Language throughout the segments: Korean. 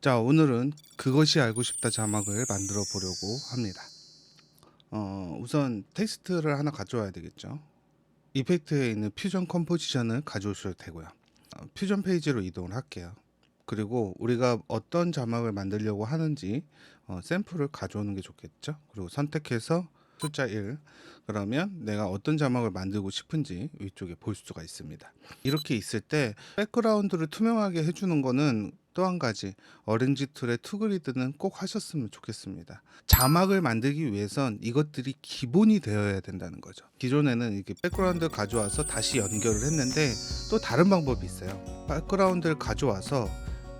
자, 오늘은 그것이 알고 싶다 자막을 만들어 보려고 합니다. 어, 우선 텍스트를 하나 가져와야 되겠죠. 이펙트에 있는 퓨전 컴포지션을 가져오셔도 되고요. 어, 퓨전 페이지로 이동을 할게요. 그리고 우리가 어떤 자막을 만들려고 하는지 어, 샘플을 가져오는 게 좋겠죠. 그리고 선택해서 숫자 1 그러면 내가 어떤 자막을 만들고 싶은지 위쪽에 볼 수가 있습니다. 이렇게 있을 때 백그라운드를 투명하게 해주는 거는 또 한 가지 어렌지 툴의 투그리드는 꼭 하셨으면 좋겠습니다. 자막을 만들기 위해선 이것들이 기본이 되어야 된다는 거죠. 기존에는 이렇게 백그라운드를 가져와서 다시 연결을 했는데 또 다른 방법이 있어요. 백그라운드를 가져와서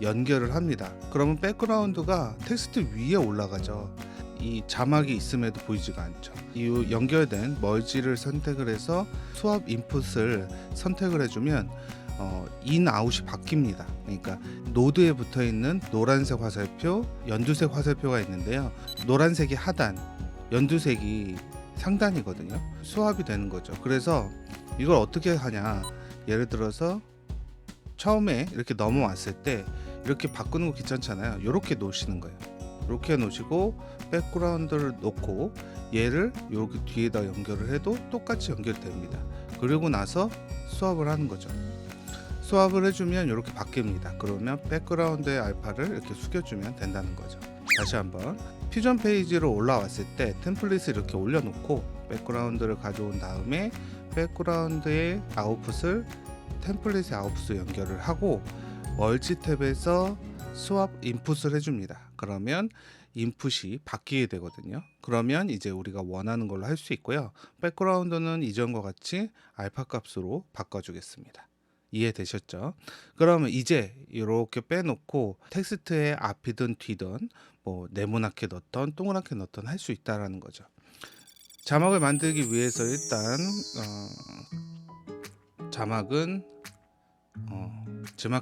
연결을 합니다. 그러면 백그라운드가 텍스트 위에 올라가죠. 이 자막이 있음에도 보이지가 않죠. 이 연결된 멀지를 선택을 해서 수압 인풋을 선택을 해주면 어, 인 아웃이 바뀝니다. 그러니까 노드에 붙어 있는 노란색 화살표, 연두색 화살표가 있는데요. 노란색이 하단, 연두색이 상단이거든요. 수압이 되는 거죠. 그래서 이걸 어떻게 하냐? 예를 들어서 처음에 이렇게 넘어왔을 때 이렇게 바꾸는 거 귀찮잖아요. 이렇게 놓으시는 거예요. 이렇게 놓으시고 백그라운드를 놓고 얘를 이렇게 뒤에다 연결을 해도 똑같이 연결됩니다. 그리고 나서 수압을 하는 거죠. 수압을 해주면 이렇게 바뀝니다. 그러면 백그라운드의 알파를 이렇게 숙여주면 된다는 거죠. 다시 한번 퓨전 페이지로 올라왔을 때 템플릿을 이렇게 올려놓고 백그라운드를 가져온 다음에 백그라운드의 아웃풋을 템플릿의 아웃풋을 연결을 하고 멀지 탭에서 수압 인풋을 해줍니다. 그러면 인풋이 바뀌게 되거든요. 그러면 이제 우리가 원하는 걸로 할 수 있고요. 백그라운드는 이전과 같이 알파 값으로 바꿔주겠습니다. 이해되셨죠? 그러면 이제 이렇게 빼놓고 텍스트의 앞이든 뒤든 뭐 네모나게 넣던 동그랗게 넣던 할 수 있다라는 거죠. 자막을 만들기 위해서 일단 어, 자막은 어,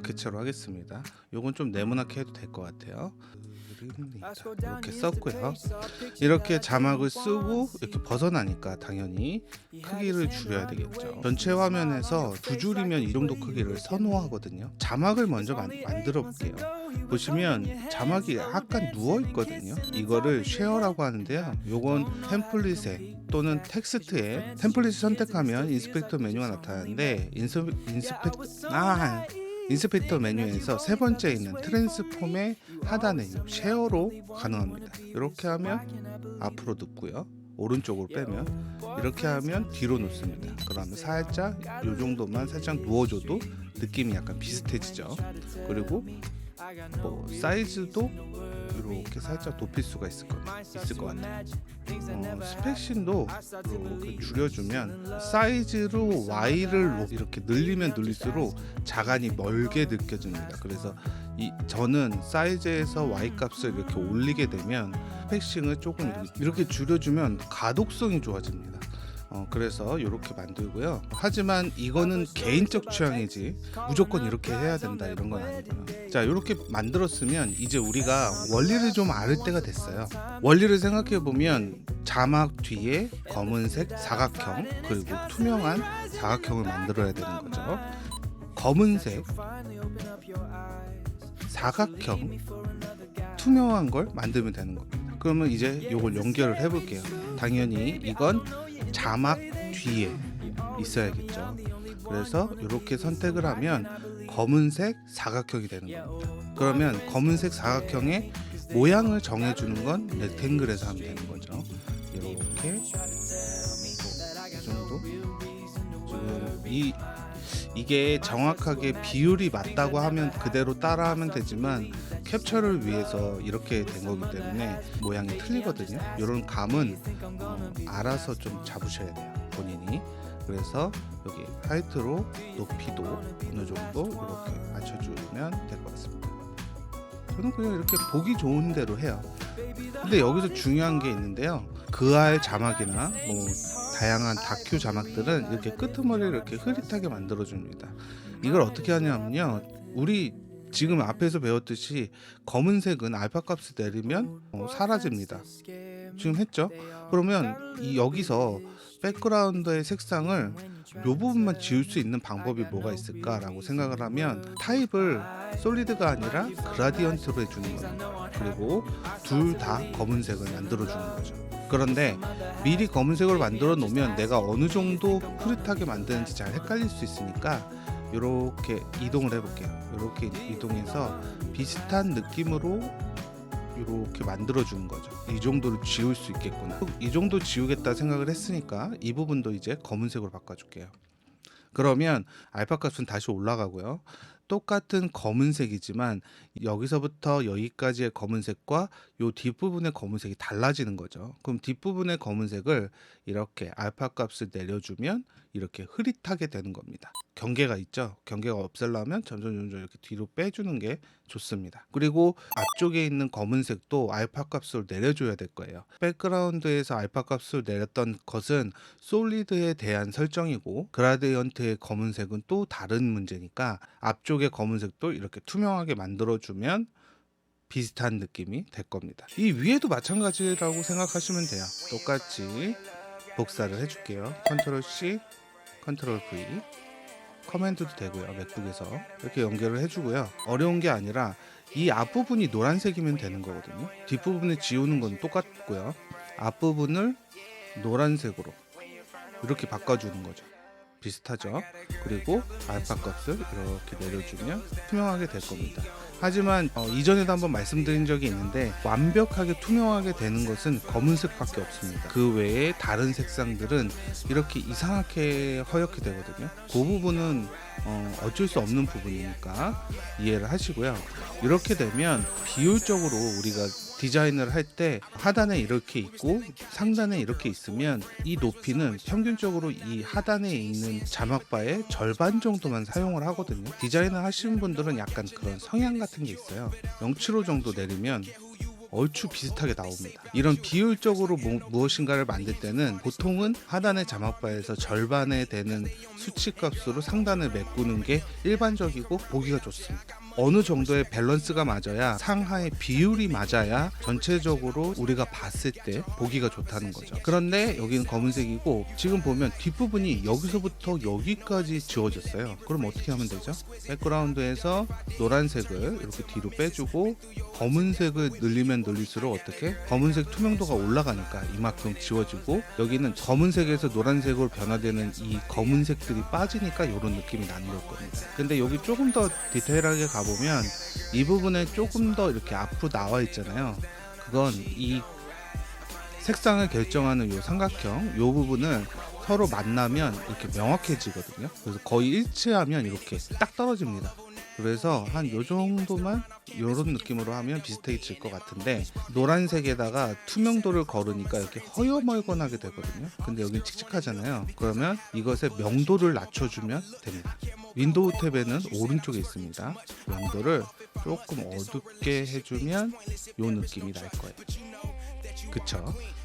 개체로 하겠습니다. 요건 좀 네모나게 해도 될 것 같아요. 그립니다. 이렇게 썼고요. 이렇게 자막을 쓰고 이렇게 벗어나니까 당연히 크기를 줄여야 되겠죠. 전체 화면에서 두 줄이면 이 정도 크기를 선호하거든요. 자막을 먼저 만, 만들어 볼게요. 보시면 자막이 약간 누워 있거든요. 이거를 쉐어라고 하는데요. 요건 템플릿에 또는 텍스트에 템플릿을 선택하면 인스펙터 메뉴가 나타나는데 인스, 인스펙 아 인스펙터 메뉴에서 세 번째 있는 트랜스폼의 하단에 이 쉐어로 가능합니다. 이렇게 하면 앞으로 눕고요. 오른쪽으로 빼면 이렇게 하면 뒤로 놓습니다. 그러면 살짝 이 정도만 살짝 누워줘도 느낌이 약간 비슷해지죠. 그리고 뭐 사이즈도 이렇게 살짝 높일 수가 있을 것, 있을 것 같아요. 어, 스펙신도 이렇게 줄여주면 사이즈로 Y를 이렇게 늘리면 늘릴수록 자간이 멀게 느껴집니다. 그래서 이 저는 사이즈에서 Y 값을 이렇게 올리게 되면 스펙싱을 조금 이렇게- 이렇게 줄여주면 가독성이 좋아집니다. 어, 그래서 이렇게 만들고요. 하지만 이거는 개인적 취향이지 무조건 이렇게 해야 된다 이런 건 아니고요. 자 이렇게 만들었으면 이제 우리가 원리를 좀 알 때가 됐어요. 원리를 생각해 보면 자막 뒤에 검은색 사각형 그리고 투명한 사각형을 만들어야 되는 거죠. 검은색 사각형 투명한 걸 만들면 되는 겁니다. 그러면 이제 이걸 연결을 해볼게요. 당연히 이건 자막 뒤에 있어야겠죠. 그래서 이렇게 선택을 하면 검은색 사각형이 되는 겁니다. 그러면 검은색 사각형의 모양을 정해주는 건 렉탱글에서 하면 되는 거죠. 이렇게 뭐이 정도. 이 이게 정확하게 비율이 맞다고 하면 그대로 따라하면 되지만 캡처를 위해서 이렇게 된 거기 때문에 모양이 틀리거든요. 이런 감은 어, 알아서 좀 잡으셔야 돼요 본인이. 그래서 여기 하이트로 높이도 어느 정도 이렇게 맞춰주면 될 것 같습니다. 저는 그냥 이렇게 보기 좋은 대로 해요. 근데 여기서 중요한 게 있는데요. 그알 자막이나 뭐 다양한 다큐 자막들은 이렇게 끄트머리를 이렇게 흐릿하게 만들어 줍니다. 이걸 어떻게 하냐면요. 우리 지금 앞에서 배웠듯이 검은색은 알파 값을 내리면 어, 사라집니다. 지금 했죠? 그러면 이 여기서 백그라운드의 색상을 요 부분만 지울 수 있는 방법이 뭐가 있을까라고 생각을 하면 타입을 솔리드가 아니라 그라디언트로 해주는 겁니다. 그리고 둘 다 검은색을 만들어 주는 거죠. 그런데 미리 검은색으로 만들어 놓으면 내가 어느 정도 흐릿하게 만드는지 잘 헷갈릴 수 있으니까 이렇게 이동을 해볼게요. 이렇게 이동해서 비슷한 느낌으로 이렇게 만들어 주는 거죠. 이 정도를 지울 수 있겠구나. 이 정도 지우겠다 생각을 했으니까 이 부분도 이제 검은색으로 바꿔줄게요. 그러면 알파 값은 다시 올라가고요. 똑같은 검은색이지만 여기서부터 여기까지의 검은색과 요 뒷부분의 검은색이 달라지는 거죠. 그럼 뒷부분의 검은색을 이렇게 알파 값을 내려주면 이렇게 흐릿하게 되는 겁니다. 경계가 있죠. 경계가 없애려면 점점 점점 이렇게 뒤로 빼주는 게 좋습니다. 그리고 앞쪽에 있는 검은색도 알파 값을 내려줘야 될 거예요. 백그라운드에서 알파 값을 내렸던 것은 솔리드에 대한 설정이고 그라디언트의 검은색은 또 다른 문제니까 앞쪽의 검은색도 이렇게 투명하게 만들어주면 비슷한 느낌이 될 겁니다. 이 위에도 마찬가지라고 생각하시면 돼요. 똑같이 복사를 해줄게요. 컨트롤 C, 컨트롤 V. 커맨드도 되고요. 맥북에서 이렇게 연결을 해주고요. 어려운 게 아니라 이 앞부분이 노란색이면 되는 거거든요. 뒷부분을 지우는 건 똑같고요. 앞부분을 노란색으로 이렇게 바꿔주는 거죠. 비슷하죠. 그리고 알파 값을 이렇게 내려주면 투명하게 될 겁니다. 하지만 어, 이전에도 한번 말씀드린 적이 있는데 완벽하게 투명하게 되는 것은 검은색밖에 없습니다. 그 외에 다른 색상들은 이렇게 이상하게 허옇게 되거든요. 그 부분은 어, 어쩔 수 없는 부분이니까 이해를 하시고요. 이렇게 되면 비율적으로 우리가 디자인을 할 때 하단에 이렇게 있고 상단에 이렇게 있으면 이 높이는 평균적으로 이 하단에 있는 자막바의 절반 정도만 사용을 하거든요. 디자인을 하시는 분들은 약간 그런 성향 같은 게 있어요. 075 정도 내리면 얼추 비슷하게 나옵니다. 이런 비율적으로 뭐, 무엇인가를 만들 때는 보통은 하단의 자막바에서 절반에 되는 수치값으로 상단을 메꾸는 게 일반적이고 보기가 좋습니다. 어느 정도의 밸런스가 맞아야 상하의 비율이 맞아야 전체적으로 우리가 봤을 때 보기가 좋다는 거죠. 그런데 여기는 검은색이고 지금 보면 뒷부분이 여기서부터 여기까지 지워졌어요. 그럼 어떻게 하면 되죠? 백그라운드에서 노란색을 이렇게 뒤로 빼주고 검은색을 늘리면 늘릴수록 어떻게 검은색 투명도가 올라가니까 이만큼 지워지고 여기는 검은색에서 노란색으로 변화되는 이 검은색들이 빠지니까 이런 느낌이 나는 걸 겁니다. 근데 여기 조금 더 디테일하게 가보 면 이 부분에 조금 더 이렇게 앞으로 나와 있잖아요. 그건 이 색상을 결정하는 이 삼각형 이 부분을 서로 만나면 이렇게 명확해지거든요. 그래서 거의 일치하면 이렇게 딱 떨어집니다. 그래서 한 요 정도만 요런 느낌으로 하면 비슷해질 것 같은데 노란색에다가 투명도를 걸으니까 이렇게 허여멀건하게 되거든요. 근데 여긴 칙칙하잖아요. 그러면 이것의 명도를 낮춰주면 됩니다. 윈도우 탭에는 오른쪽에 있습니다. 명도를 조금 어둡게 해주면 요 느낌이 날 거예요. 그쵸?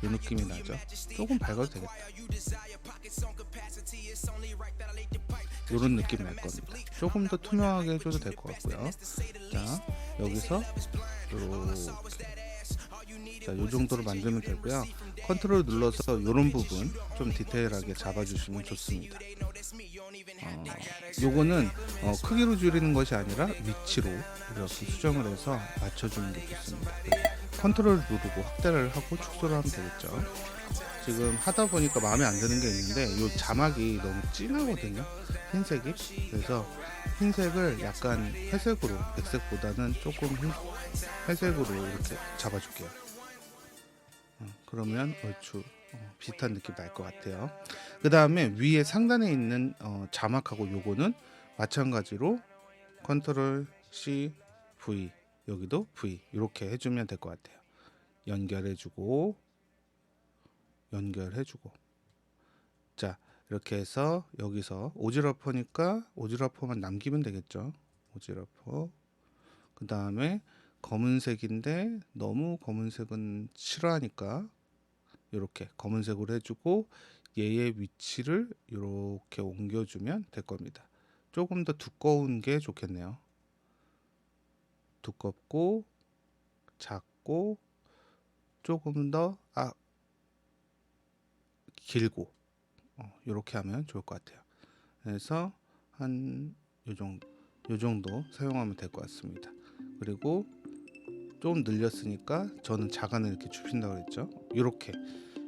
요 느낌이 나죠? 조금 밝아도 되겠다. 요런 느낌이 날 겁니다. 조금 더 투명하게 해줘도 될 것 같고요. 자, 여기서 요렇게 자, 요 정도로 만들면 되고요. 컨트롤 눌러서 요런 부분 좀 디테일하게 잡아주시면 좋습니다. 어, 요거는 어, 크기로 줄이는 것이 아니라 위치로 이렇게 수정을 해서 맞춰주는 게 좋습니다. 컨트롤 누르고 확대를 하고 축소를 하면 되겠죠. 지금 하다 보니까 마음에 안 드는 게 있는데 요 자막이 너무 진하거든요. 흰색이. 그래서 흰색을 약간 회색으로 백색보다는 조금 흰, 회색으로 이렇게 잡아줄게요. 어, 그러면 얼추 어, 비슷한 느낌 날 것 같아요. 그 다음에 위에 상단에 있는 어, 자막하고 요거는 마찬가지로 컨트롤 C V 여기도 V 이렇게 해주면 될 것 같아요. 연결해주고 연결해주고 자 이렇게 해서 여기서 오지러퍼니까 오지러퍼만 남기면 되겠죠. 오지러퍼 그 다음에 검은색인데 너무 검은색은 싫어하니까 이렇게 검은색으로 해주고 얘의 위치를 이렇게 옮겨주면 될 겁니다. 조금 더 두꺼운 게 좋겠네요. 두껍고 작고 조금 더 아, 길고 어, 이렇게 하면 좋을 것 같아요. 해서 한 요 정도 요 정도 사용하면 될 것 같습니다. 그리고 좀 늘렸으니까 저는 자간을 이렇게 줍힌다고 그랬죠. 이렇게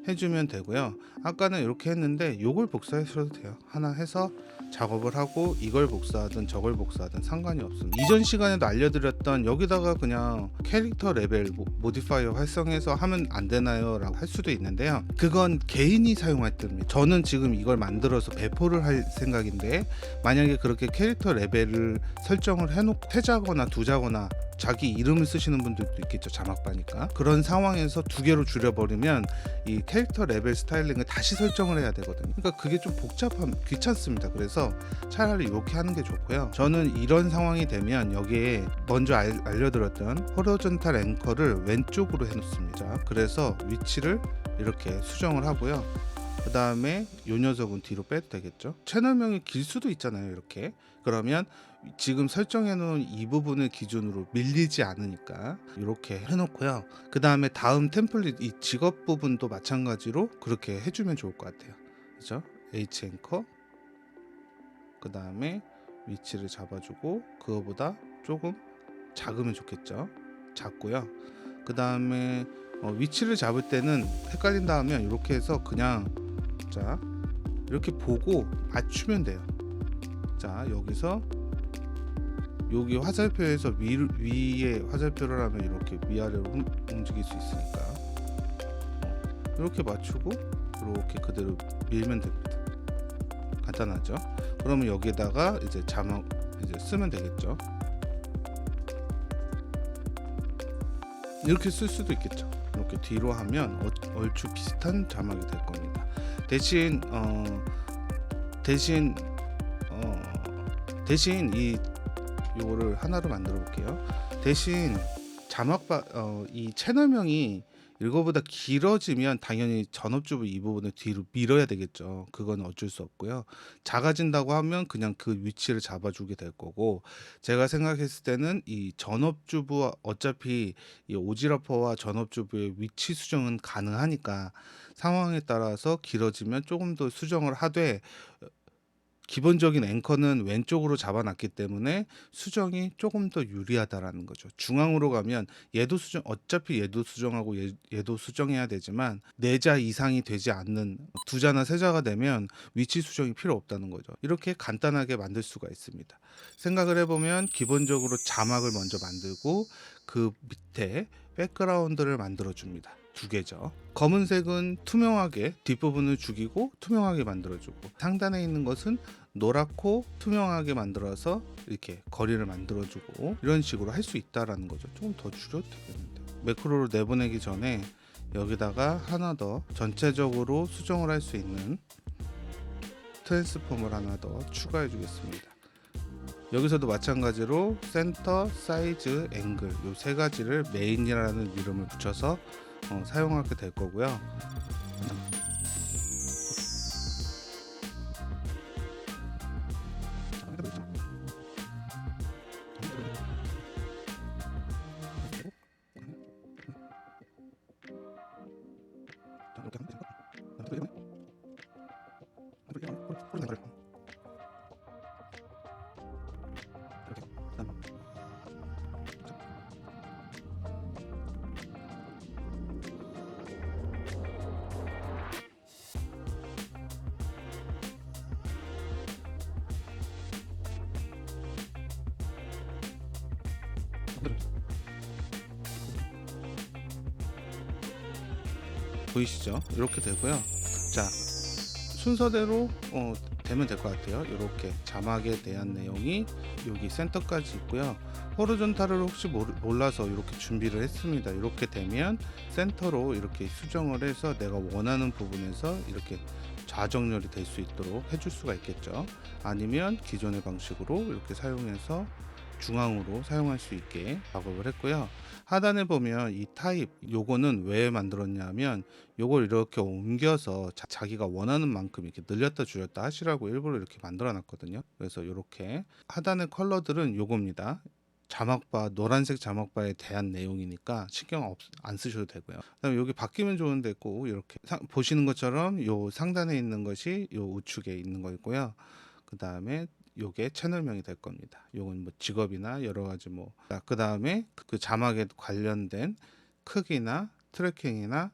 해주면 되고요. 아까는 이렇게 했는데 요걸 복사하셔도 돼요. 하나 해서 작업을 하고 이걸 복사하든 저걸 복사하든 상관이 없습니다. 이전 시간에도 알려드렸던 여기다가 그냥 캐릭터 레벨 모- 모디파이어 활성해서 하면 안 되나요? 라고 할 수도 있는데요. 그건 개인이 사용할 때입니다. 저는 지금 이걸 만들어서 배포를 할 생각인데 만약에 그렇게 캐릭터 레벨을 설정을 해놓고 태자거나 두자거나 자기 이름을 쓰시는 분들도 있겠죠 자막바니까. 그런 상황에서 두 개로 줄여버리면 이 캐릭터 레벨 스타일링을 다시 설정을 해야 되거든요. 그러니까 그게 좀 복잡함 귀찮습니다. 그래서 차라리 이렇게 하는 게 좋고요. 저는 이런 상황이 되면 여기에 먼저 알, 알려드렸던 호리존탈 앵커를 왼쪽으로 해놓습니다. 그래서 위치를 이렇게 수정을 하고요 그 다음에 요 녀석은 뒤로 빼도 되겠죠? 채널명이 길 수도 있잖아요 이렇게. 그러면 지금 설정해 놓은 이 부분을 기준으로 밀리지 않으니까 이렇게 해놓고요. 그 다음에 다음 템플릿 이 직업 부분도 마찬가지로 그렇게 해주면 좋을 것 같아요. 그죠? H 앵커. 그 다음에 위치를 잡아주고 그거보다 조금 작으면 좋겠죠? 작고요. 그 다음에 어, 위치를 잡을 때는 헷갈린다 하면 이렇게 해서 그냥 자 이렇게 보고 맞추면 돼요. 자 여기서 여기 화살표에서 위, 위에 화살표를 하면 이렇게 위아래로 움, 움직일 수 있으니까. 어, 이렇게 맞추고 이렇게 그대로 밀면 됩니다. 간단하죠? 그러면 여기다가 이제 자막 이제 쓰면 되겠죠? 이렇게 쓸 수도 있겠죠? 이렇게 뒤로 하면 어- 얼추 비슷한 자막이 될 겁니다 대신 어 대신 어 대신 이 요거를 하나로 만들어 볼게요. 대신 자막 바 어, 이 채널명이 이거보다 길어지면 당연히 전업주부 이 부분을 뒤로 밀어야 되겠죠. 그건 어쩔 수 없고요. 작아진다고 하면 그냥 그 위치를 잡아주게 될 거고 제가 생각했을 때는 이 전업주부 어차피 이 오지라퍼와 전업주부의 위치 수정은 가능하니까 상황에 따라서 길어지면 조금 더 수정을 하되 기본적인 앵커는 왼쪽으로 잡아놨기 때문에 수정이 조금 더 유리하다라는 거죠. 중앙으로 가면 얘도 수정 어차피 얘도 수정하고 얘, 얘도 수정해야 되지만 네 자 이상이 되지 않는 두 자나 세 자가 되면 위치 수정이 필요 없다는 거죠. 이렇게 간단하게 만들 수가 있습니다. 생각을 해보면 기본적으로 자막을 먼저 만들고 그 밑에 백그라운드를 만들어 줍니다. 두 개죠. 검은색은 투명하게 뒷부분을 죽이고 투명하게 만들어주고 상단에 있는 것은 노랗고 투명하게 만들어서 이렇게 거리를 만들어주고 이런 식으로 할 수 있다라는 거죠. 조금 더 줄여도 되겠는데 매크로로 내보내기 전에 여기다가 하나 더 전체적으로 수정을 할 수 있는 트랜스폼을 하나 더 추가해 주겠습니다. 여기서도 마찬가지로 센터, 사이즈, 앵글 이 세 가지를 메인이라는 이름을 붙여서 어, 사용하게 될 거고요. 보이시죠? 이렇게 되고요. 자 순서대로 어, 되면 될 것 같아요. 이렇게 자막에 대한 내용이 여기 센터까지 있고요. 호리존탈을 혹시 몰라서 이렇게 준비를 했습니다. 이렇게 되면 센터로 이렇게 수정을 해서 내가 원하는 부분에서 이렇게 좌정렬이 될 수 있도록 해줄 수가 있겠죠. 아니면 기존의 방식으로 이렇게 사용해서 중앙으로 사용할 수 있게 작업을 했고요. 하단에 보면 이 타입 요거는 왜 만들었냐면 요걸 이렇게 옮겨서 자, 기가 원하는 만큼 이렇게 늘렸다 줄였다 하시라고 일부러 이렇게 만들어 놨거든요. 그래서 이렇게 하단의 컬러들은 요겁니다. 자막바 노란색 자막바에 대한 내용이니까 신경 없, 안 쓰셔도 되고요. 그다음에 여기 바뀌면 좋은데 꼭 이렇게 상- 보시는 것처럼 요 상단에 있는 것이 요 우측에 있는 거고요. 그 다음에 요게 채널명이 될 겁니다. 요건 뭐 직업이나 여러 가지 뭐. 그 다음에 그 자막에 관련된 크기나 트래킹이나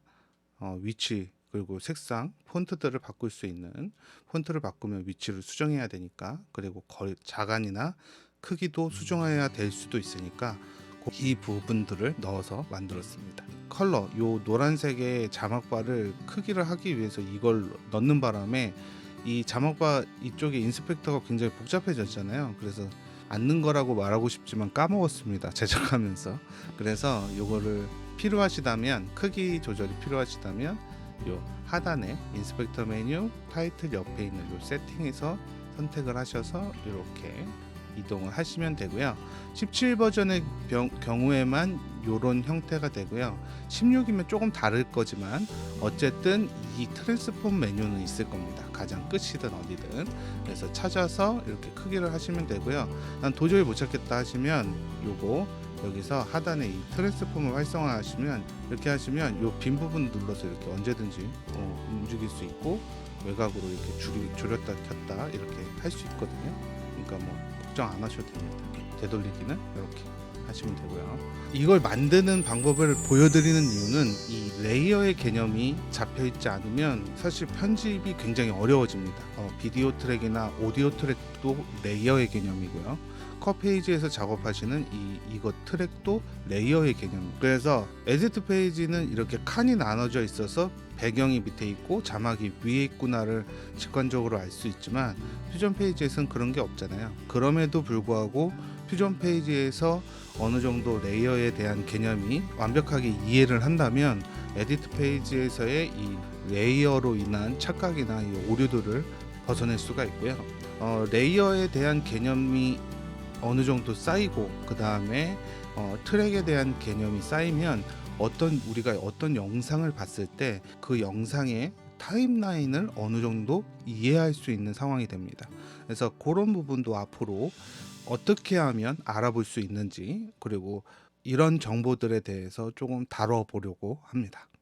어, 위치 그리고 색상 폰트들을 바꿀 수 있는 폰트를 바꾸면 위치를 수정해야 되니까 그리고 거리 자간이나 크기도 수정해야 될 수도 있으니까 그- 이 부분들을 넣어서 만들었습니다. 컬러 요 노란색의 자막바를 크기를 하기 위해서 이걸 넣는 바람에 이 자막바 이쪽에 인스펙터가 굉장히 복잡해졌잖아요. 그래서 않는 거라고 말하고 싶지만 까먹었습니다. 제작하면서. 그래서 요거를 필요하시다면 크기 조절이 필요하시다면 요 하단에 인스펙터 메뉴 타이틀 옆에 있는 요 세팅에서 선택을 하셔서 이렇게 이동을 하시면 되고요. 17 버전의 병- 경우에만 이런 형태가 되고요. 16이면 조금 다를 거지만 어쨌든 이 트랜스폼 메뉴는 있을 겁니다. 가장 끝이든 어디든 그래서 찾아서 이렇게 크기를 하시면 되고요. 난 도저히 못 찾겠다 하시면 요거 여기서 하단에 이 트랜스폼을 활성화하시면 이렇게 하시면 요 빈 부분 눌러서 이렇게 언제든지 어, 움직일 수 있고 외곽으로 이렇게 줄이, 줄였다 켰다 이렇게 할 수 있거든요. 그러니까 뭐 걱정 안 하셔도 됩니다. 되돌리기는 이렇게 하시면 되고요. 이걸 만드는 방법을 보여드리는 이유는 이 레이어의 개념이 잡혀 있지 않으면 사실 편집이 굉장히 어려워집니다. 어, 비디오 트랙이나 오디오 트랙도 레이어의 개념이고요. 컷 페이지에서 작업하시는 이 이것 트랙도 레이어의 개념. 그래서 에디트 페이지는 이렇게 칸이 나눠져 있어서 배경이 밑에 있고 자막이 위에 있구나를 직관적으로 알 수 있지만 퓨전 페이지에서는 그런 게 없잖아요. 그럼에도 불구하고 퓨전 페이지에서 어느 정도 레이어에 대한 개념이 완벽하게 이해를 한다면 에디트 페이지에서의 이 레이어로 인한 착각이나 이 오류들을 벗어낼 수가 있고요. 어, 레이어에 대한 개념이 어느 정도 쌓이고 그 다음에 어, 트랙에 대한 개념이 쌓이면 어떤 우리가 어떤 영상을 봤을 때 그 영상의 타임라인을 어느 정도 이해할 수 있는 상황이 됩니다. 그래서 그런 부분도 앞으로 어떻게 하면 알아볼 수 있는지 그리고 이런 정보들에 대해서 조금 다뤄보려고 합니다.